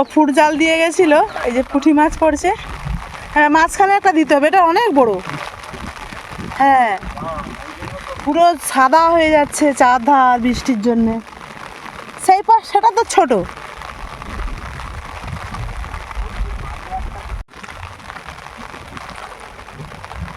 ও foot জাল দিয়ে গেছিল, এই যে পুঁটি মাছ পড়ছে। হ্যাঁ মাঝখানে একটা দিতে হবে, এটা অনেক বড়। হ্যাঁ পুরো সাদা হয়ে যাচ্ছে ধার বৃষ্টির জন্যে। সেই পাশ সেটা তো ছোট।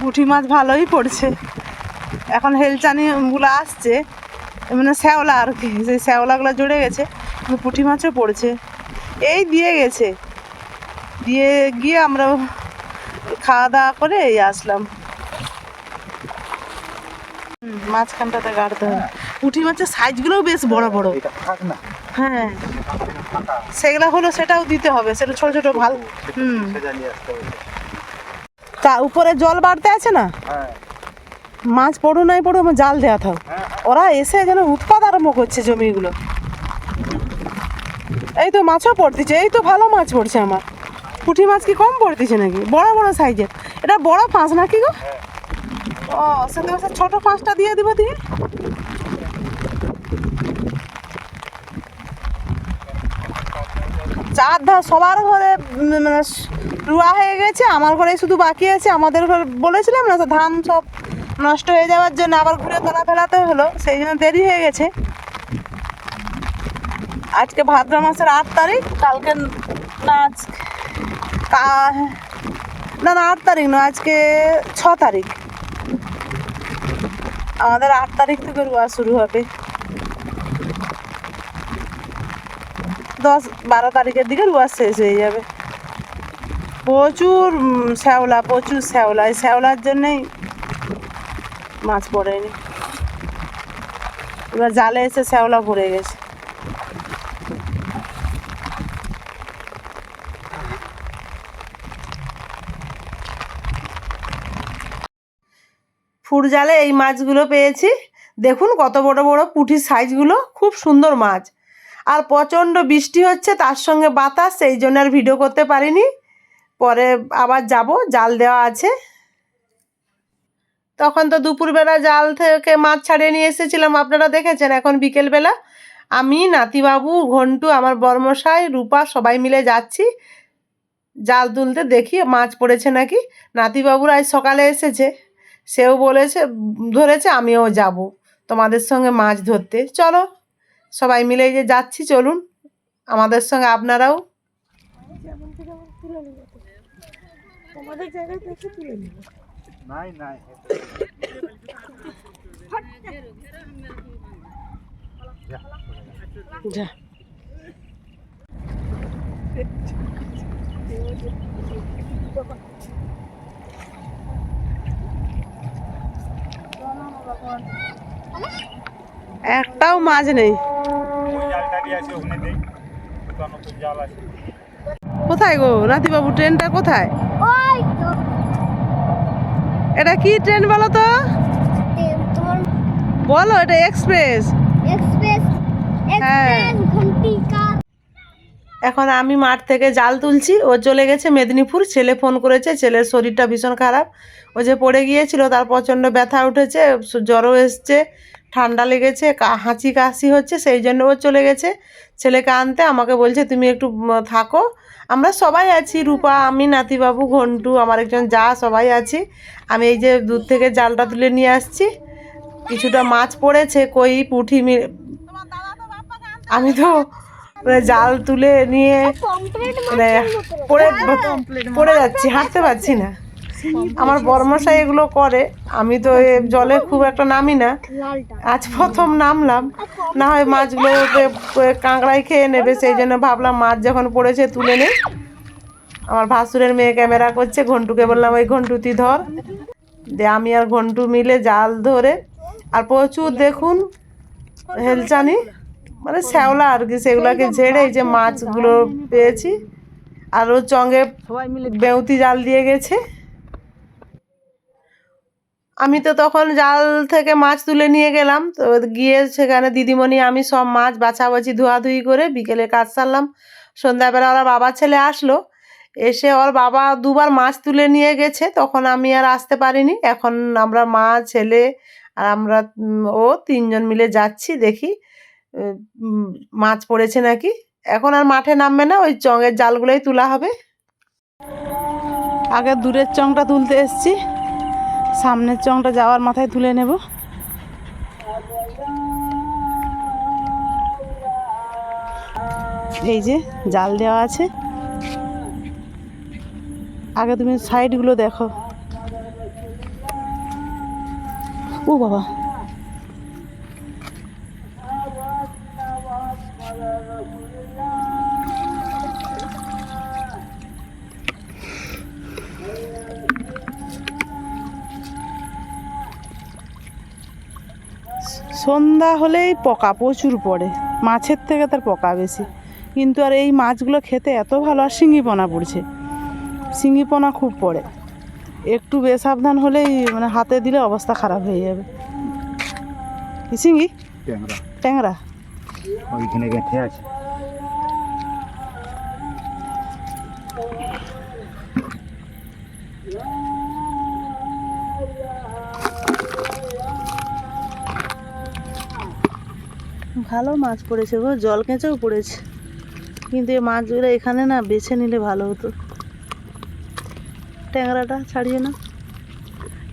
পুঁটি মাছ ভালোই পড়ছে। এখন হেলচানিগুলো আসছে মানে শ্যাওলা আর কি, সেই শ্যাওলাগুলো জুড়ে গেছে পুঁটি মাছও পড়ছে। এই দিয়ে গেছে। দিয়ে গিয়ে আমরা খাওয়া দাওয়া করে এই আসলাম। মাঝখানটাতে গাড়তে হবে। পুঁটি মাছের সাইজগুলোও বেশ বড় বড়। হ্যাঁ। সেগুলো হলো সেটাও দিতে হবে সেটা ছোট ছোট ভালো। হুম। তা উপরে জল বাড়তে আছে না? হ্যাঁ। মাছ পড়ো নাই পড়ো আমার জাল দেওয়া থাক। হ্যাঁ। ওরা এসে যেন উৎপাদ আরম্ভ করছে জমিগুলো। তো মাছও পড়তেছে, এই তো ভালো মাছ পড়ছে আমার। পুঁটি মাছ কি কম পড়তেছে নাকি? বড় বড় সাইজের। এটা বড় পাঁচ নাকি গো? ও, সেটা বলছে ছোট পাঁচটা দিয়ে দিব দিয়ে চার ধার সবার ঘরে মানে স- রুয়া হয়ে গেছে, আমার ঘরে শুধু বাকি আছে, আমাদের ঘরে বলেছিলাম না ধান সব নষ্ট হয়ে যাওয়ার জন্য আবার ঘুরে তোলা ফেলাতে হলো, সেই জন্য দেরি হয়ে গেছে। আজকে ভাদ্র মাসের আট তারিখ, কালকে না আজ- না না, আট তারিখ না আজকে ছ তারিখ। আমাদের আট তারিখ থেকে রোয়া শুরু হবে। দশ, বারো তারিখের দিকে রোয়া শেষ হয়ে যাবে। প্রচুর শ্যাওলা প্রচুর শ্যাওলা। এই শ্যাওলার জন্যেই মাছ পড়েনি। এবার জালে এসে শ্যাওলা ভরে গেছে। ফুট জালে এই মাছগুলো পেয়েছি। দেখুন কত বড় বড় পুঁটির সাইজগুলো, খুব সুন্দর মাছ। আর প্রচণ্ড বৃষ্টি হচ্ছে, তার সঙ্গে বাতাস সেই জন্য আর ভিডিও করতে পারিনি। পরে আবার যাব, জাল দেওয়া আছে। তখন তো দুপুরবেলা জাল থেকে মাছ ছাড়িয়ে নিয়ে এসেছিলাম, আপনারা দেখেছেন এখন বিকেলবেলা। আমি, নাতিবাবু, ঘন্টু, আমার বর্মশাই, রূপা, সবাই মিলে যাচ্ছি। জাল তুলতে দেখি মাছ পড়েছে নাকি। নাতিবাবুর আজ সকালে এসেছে। সেও বলেছে ধরেছে আমিও যাব তোমাদের সঙ্গে মাছ ধরতে। চলো সবাই মিলে যে যাচ্ছি চলুন। আমাদের সঙ্গে আপনারাও। নাই নাই। যা। নেই দেই মাছ নেই। কোথায় গো? নাতিবাবু ট্রেনটা কোথায়? এটা কি ট্রেন বলো তো? বলো এটা এক্সপ্রেস। এক্সপ্রেস। হ্যাঁ। এক্সপ্রেস ঘন্টিকা। এখন আমি মাঠ থেকে জাল তুলছি ও চলে গেছে মেদিনীপুর ছেলে ফোন করেছে ছেলের শরীরটা ভীষণ খারাপ। ও যে পড়ে গিয়েছিল তার প্রচণ্ড ব্যথা উঠেছে জ্বরও এসছে ঠান্ডা লেগেছে হাঁচি কাশি হচ্ছে সেই জন্য ও চলে গেছে। ছেলেকে আনতে আমাকে বলছে তুমি একটু থাকো। আমরা সবাই আছি রূপা আমি নাতিবাবু ঘন্টু আমার একজন যা সবাই আছি। আমি এই যে দূর থেকে জালটা তুলে নিয়ে আসছি। কিছুটা মাছ পড়েছে কই পুঁঠি মি- আমি তো মানে জাল তুলে নিয়ে মানে পড়ে পড়ে যাচ্ছি হাঁটতে পারছি না। আমার বর্মশাই এগুলো করে আমি তো এ জলে খুব একটা নামি না। আজ প্রথম নামলাম না হয় মাছগুলো কাঁকড়াই খেয়ে নেবে সেই জন্য ভাবলাম মাছ যখন পড়েছে তুলে নেই। আমার ভাসুরের মেয়ে ক্যামেরা করছে ঘন্টুকে বললাম ওই ঘন্টু তুই ধর। যে আমি আর ঘন্টু মিলে জাল ধরে আর প্রচুর দেখুন হেলচানি। মানে শ্যাওলা আর কি সেগুলোকে ঝেড়ে এই যে মাছগুলো পেয়েছি। আর ও চঙ্গে সবাই মিলে বেউতি জাল দিয়ে গেছে। আমি তো তখন জাল থেকে মাছ তুলে নিয়ে গেলাম তো গিয়ে সেখানে দিদিমণি আমি সব মাছ বাছাবাছি ধোয়াধুয়ি করে বিকেলে কাজ সারলাম। সন্ধ্যাবেলা ওরা বাবা ছেলে আসলো এসে ওর বাবা দুবার মাছ তুলে নিয়ে গেছে তখন আমি আর আসতে পারিনি। এখন আমরা মা ছেলে আর আমরা ও তিনজন মিলে যাচ্ছি দেখি মাছ পড়েছে নাকি? এখন আর মাঠে নামবে না, ওই চঙের জালগুলোই তোলা হবে। আগে দূরের চংটা তুলতে এসছি। সামনের চংটা যাওয়ার মাথায় তুলে নেব। এই যে জাল দেওয়া আছে। আগে তুমি সাইডগুলো দেখো। ও বাবা। সন্ধ্যা হলেই পোকা প্রচুর পড়ে। মাছের থেকে তার পোকা বেশি। কিন্তু আর এই মাছগুলো খেতে এত ভালো আর শিঙিপোনা পড়ছে। শিঙিপোনা খুব পড়ে। একটু বেসাবধান হলেই মানে হাতে দিলে অবস্থা খারাপ হয়ে যাবে। কি শিঙি? ট্যাংরা। ট্যাংরা। ওইখানে গেঁথে আছে। ভালো মাছ পড়েছে গো, জল কেঁচেও পড়েছে। কিন্তু এই মাছগুলো এখানে না বেছে নিলে ভালো হতো। ট্যাংরাটা ছাড়িয়ে না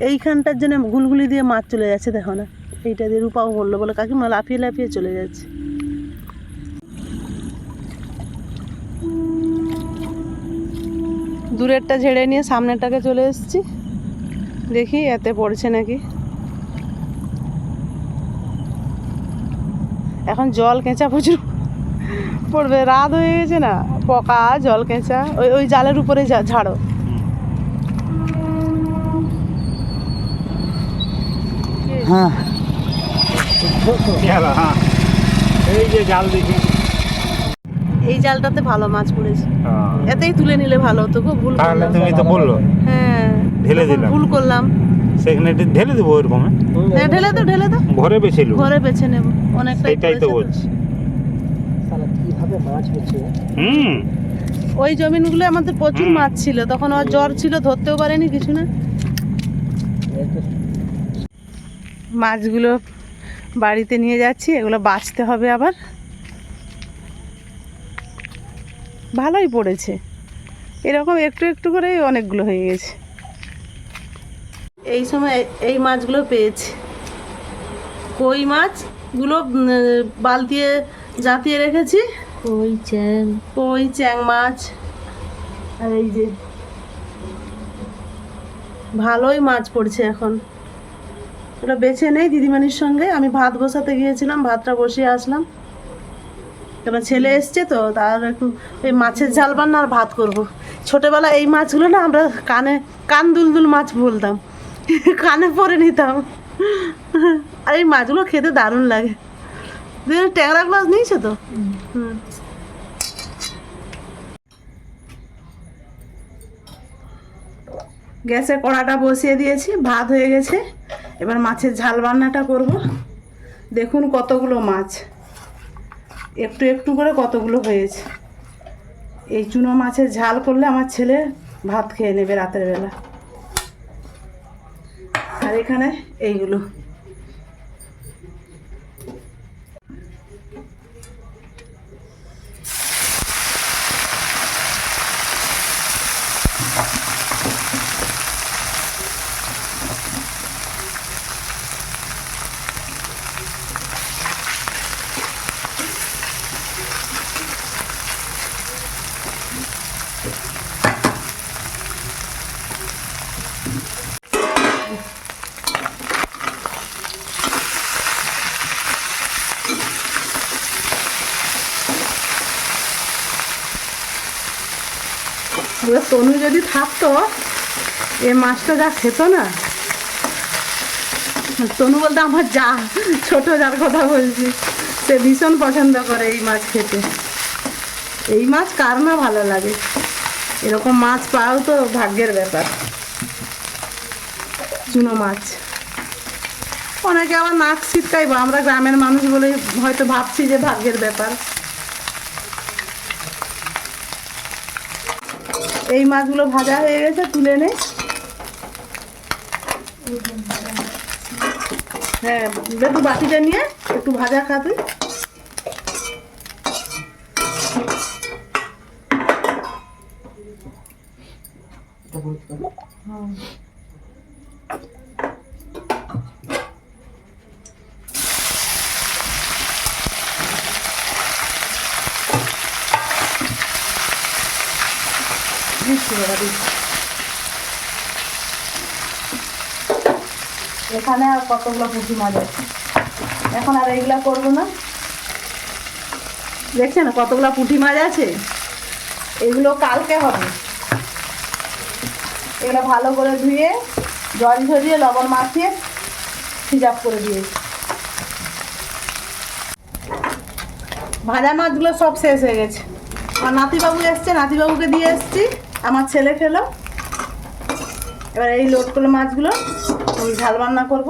এইখানটার জন্য গুলগুলি দিয়ে মাছ চলে যাচ্ছে, দেখো না। এইটা দিয়ে রূপাও বলল বলে কাকিমা লাফিয়ে লাফিয়ে চলে যাচ্ছে। দূরেরটা ঝেড়ে নিয়ে সামনেরটাকে চলে এসেছি। দেখি, এতে পড়ছে নাকি। এখন জল কেঁচা প্রচুর। পড়বে, রাত হয়ে গেছে না? পকা জল কেঁচা। ওই ওই জালের উপরে ঝাড়ো। হ্যাঁ। এই যে জাল দেখি। এই জালটাতে ভালো মাছ পড়েছে। হ্যাঁ। এতেই তুলে নিলে ভালো হতো গো ভুল তাহলে তুমি তো বলল। হ্যাঁ ঢেলে দিলাম। ভুল করলাম। সেখানে ঢেলে দেবো ওইরকম হ্যাঁ ঢেলে তো ঢেলে তো ঘরে বেছিল ঘরে বেছে নেব। অনেকটাই সেটাই তো বলছি। হুম। ওই জমিনগুলো আমাদের প্রচুর মাছ ছিল। তখন ওর জ্বর ছিল ধরতেও পারেনি কিছু না। মাছগুলো বাড়িতে নিয়ে যাচ্ছি এগুলো বাঁচতে হবে আবার। ভালোই পড়েছে। এরকম একটু একটু করেই অনেকগুলো হয়ে গেছে। এই সময় এই মাছগুলো পেয়েছি। কই মাছগুলো বালতিয়ে জাতিয়ে রেখেছি। কই চ্যাং। কই চ্যাং মাছ। আর এই যে ভালোই মাছ পড়ছে এখন। ওটা বেছে নেই দিদিমানির সঙ্গে। আমি ভাত বসাতে গিয়েছিলাম ভাতটা বসিয়ে আসলাম। কেন ছেলে এসছে তো, তার একটু এই মাছের ঝাল বান্না আর ভাত করব। ছোটোবেলা এই মাছগুলো না আমরা কানে, কান দুলদুল মাছ বলতাম। কানে পরে নিতাম। আর এই মাছগুলো খেতে দারুণ লাগে। ট্যাংরা গ্লাস নিয়েছে তো? হুম। গ্যাসে কড়াটা বসিয়ে দিয়েছি, ভাত হয়ে গেছে। এবার মাছের ঝাল রান্নাটা করব। দেখুন কতগুলো মাছ। একটু একটু করে কতগুলো হয়েছে। এই চুনো মাছের ঝাল করলে আমার ছেলে ভাত খেয়ে নেবে রাতের বেলা। আর এখানে এইগুলো। এবার তনু যদি থাকতো, এ মাছটা যা খেত না? তনু বলতে, আমার যা, ছোট যার কথা বলছি। সে ভীষণ পছন্দ করে এই মাছ খেতে। এই মাছ কার না ভালো লাগে? এরকম মাছ পাও তো ভাগ্যের ব্যাপার। চুনো মাছ। অনেকে আবার নাক ছিটকাইবো, আমরা গ্রামের মানুষ বলে হয়তো ভাবছি যে ভাগ্যের ব্যাপার। এই মাছগুলো ভাজা হয়ে গেছে তুলে নে। হ্যাঁ একটু বাটিটা নিয়ে একটু ভাজা খা তুই। হ্যাঁ। বাবা দিচ্ছি এখানে আর কতগুলো পুঁটি মাছ আছে? এখন আর এইগুলা করব না। দেখছেন কতগুলো পুঁটি মাছ আছে? এগুলো কালকে হবে। এগুলো ভালো করে ধুয়ে, জল ঝরিয়ে, লবণ মাখিয়ে সিজাপ করে দিয়েছি। ভাজা মাছগুলো সব শেষ হয়ে গেছে। আমার নাতিবাবু এসছে, নাতিবাবুকে দিয়ে এসছি। আমার ছেলে খেলো। এবার এই লোড করল মাছগুলো আমি ঝাল রান্না করব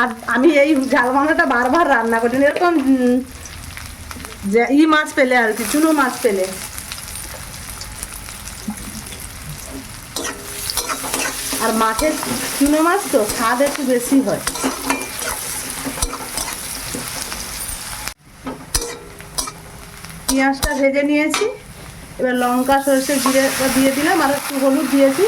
আর আমি এই ঝাল মাংসটা বারবার রান্না করি, এরকম ই মাছ পেলে আর কি, চুনো মাছ পেলে। আর মাছের চুনো মাছ তো স্বাদ একটু বেশি হয়। পেঁয়াজটা ভেজে নিয়েছি, এবার লঙ্কা, সরষে, জিরে দিয়ে দিলাম, আর একটু হলুদ দিয়েছি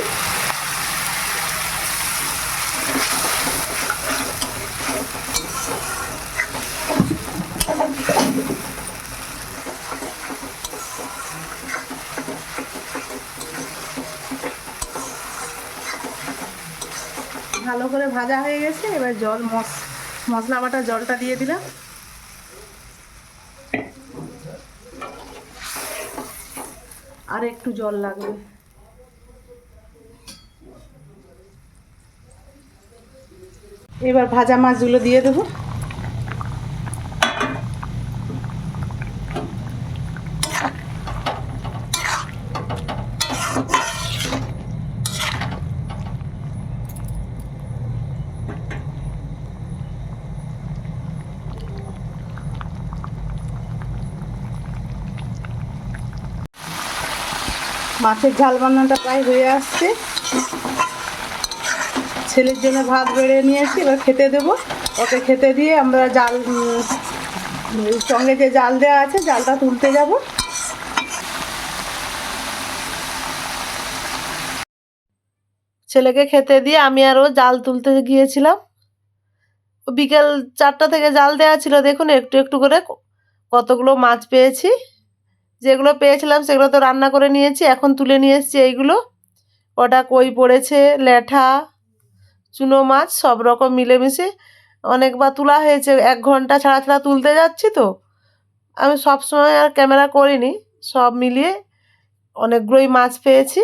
ভালো করে ভাজা হয়ে গেছে, এবার জল মশ মশলা বাটা জলটা দিয়ে দিলাম। আর একটু জল লাগবে। এবার ভাজা মাছগুলো দিয়ে দেবো। মাছের ঝাল বান্নাটা প্রায় হয়ে আসছে। ছেলের জন্য ভাত বেড়ে নিয়েছি, এবার খেতে দেবো। ওকে খেতে দিয়ে আমরা জাল সঙ্গে যে জাল দেওয়া আছে, জালটা তুলতে যাব। ছেলেকে খেতে দিয়ে আমি আরও জাল তুলতে গিয়েছিলাম। বিকেল চারটা থেকে জাল দেওয়া ছিল, দেখুন একটু একটু করে কতগুলো মাছ পেয়েছি। যেগুলো পেয়েছিলাম সেগুলো তো রান্না করে নিয়েছি, এখন তুলে নিয়ে এসেছি এইগুলো। কটা কই পড়েছে ল্যাঠা চুনো মাছ, সব রকম মিলেমিশে। অনেকবার তোলা হয়েছে, এক ঘণ্টা ছাড়া ছাড়া তুলতে যাচ্ছি তো। আমি সব সময় আর ক্যামেরা করিনি, সব মিলিয়ে অনেকগুলোই মাছ পেয়েছি।